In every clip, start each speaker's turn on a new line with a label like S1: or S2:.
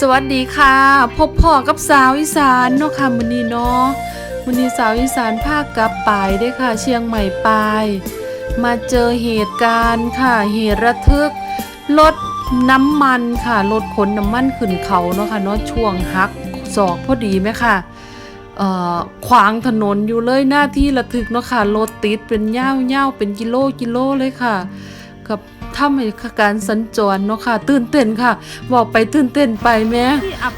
S1: สวัสดีค่ะ พบพ่อกับสาวอีสานเนาะค่ะมื้อนี้เนาะมื้อนี้สาวอีสานภาคกลับปายเด้ค่ะ เชียงใหม่ปาย มาเจอเหตุการณ์ค่ะ เหตุระทึกรถน้ำมันค่ะรถขนน้ำมันขึ้นเขาเนาะค่ะเนาะช่วงหักศอกพอดีไหมค่ะขวางถนนอยู่เลยหน้าที่ระทึกเนาะค่ะรถติดเป็นย่าวย่าวเป็นกิโลกิโลเลยค่ะ กับ ทำให้การสัญจรเนาะค่ะ ตื่นเต้นค่ะบอกไปตื่นเต้นไปแม่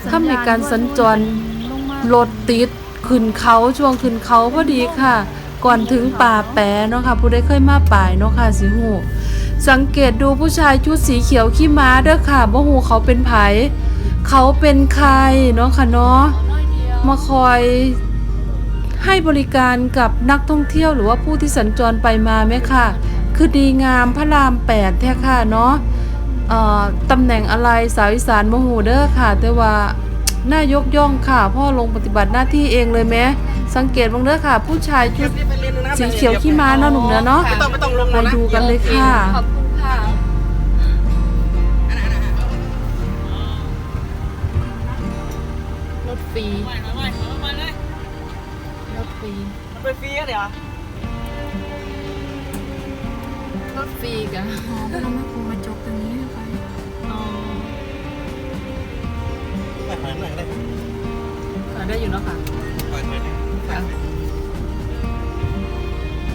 S1: ถ้ามีการสัญจรรถติดขึ้นเขาช่วงขึ้นเขาพอดีค่ะ ก่อนถึงป่าแปะเนาะค่ะ ผู้ใดเคยมาป่ายเนาะค่ะสิหูสังเกตดูผู้ชายชุดสีเขียวขี้ม้าเด้อค่ะบ่ฮู้เขาเป็นไผเขาเป็นใครเนาะค่ะเนาะมาคอยให้บริการกับนักท่องเที่ยวหรือว่าผู้ที่สัญจรไปมาไหมค่ะ คือดีงามพระรามแปดแท้ค่ะเนาะเอ่อตำแหน่งอะไรสาวอีสานบ่ฮู้เด้อค่ะ แต่ว่าน่ายกย่องค่ะ พ่อลงปฏิบัติหน้าที่เองเลยแม้สังเกตบ้างเด้อค่ะ ผู้ชายชุดสีเขียวขี้ม้าเนาะหนุ่มเนื้อเนาะ
S2: ไม่ต้องไม่ต้องลง
S1: ไป
S2: นะ
S1: ดูกันเลยค่ะ
S3: ขอบคุณค่ะ
S1: รถฟรี
S2: มาเลยมาเลยมาเลย
S1: รถฟรี
S2: มันเป็นฟรีอะเดี๋ยว
S1: รถฟรีกัน
S3: เราไม่คงมาจบตรงนี้นะคะ
S1: อ๋อ
S2: ไปหาหน่อยก็ได้
S1: ขายได้อยู่เนาะค่ะ
S2: ปล่อยเลย
S1: ค่ะ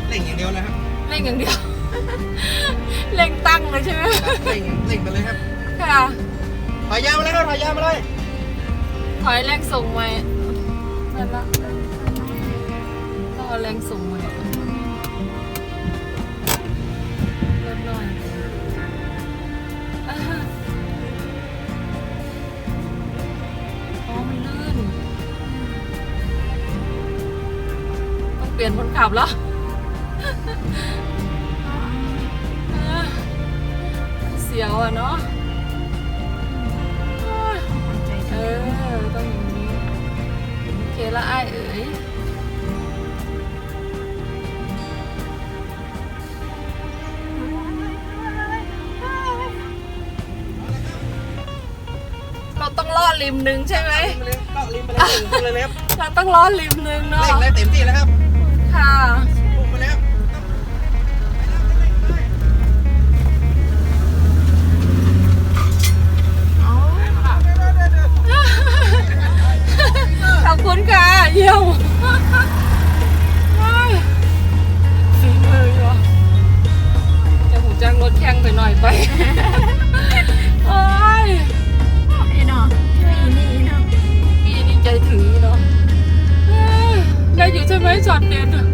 S2: เล่งอย่างเดียวนะครับ
S1: เล่งอย่างเดียวเล่งตั้งเลยใช่ไหม
S2: เล่งเล่งไปเลยครับ
S1: ค่ะ
S2: ถอยยาวมาเลยครับถอยยาวมาเลย
S1: ถอยแรงส่งไว้นั่นละต้องเอาแรงส่งไว้ เปลี่ยนคนขับแล้วอ่าเสียวอะเนาะอ่า
S3: ใจ
S1: เออต้องอย่างนี้ โอเคละอ้ายเอ๋ยเราต้องล่อริมหนึ่งใช่ไหม
S2: ไปเลยก็ริมไปเลยพุ่งเลยนะครับ
S1: เราต้องล่อริมหนึ่งเนาะ
S2: เล่งเลยเต็มที่แล้วครับ
S1: ค่ะ
S2: พุ่งไปแล้ว
S1: ขอบคุณค่ะ เยี่ยม
S3: เน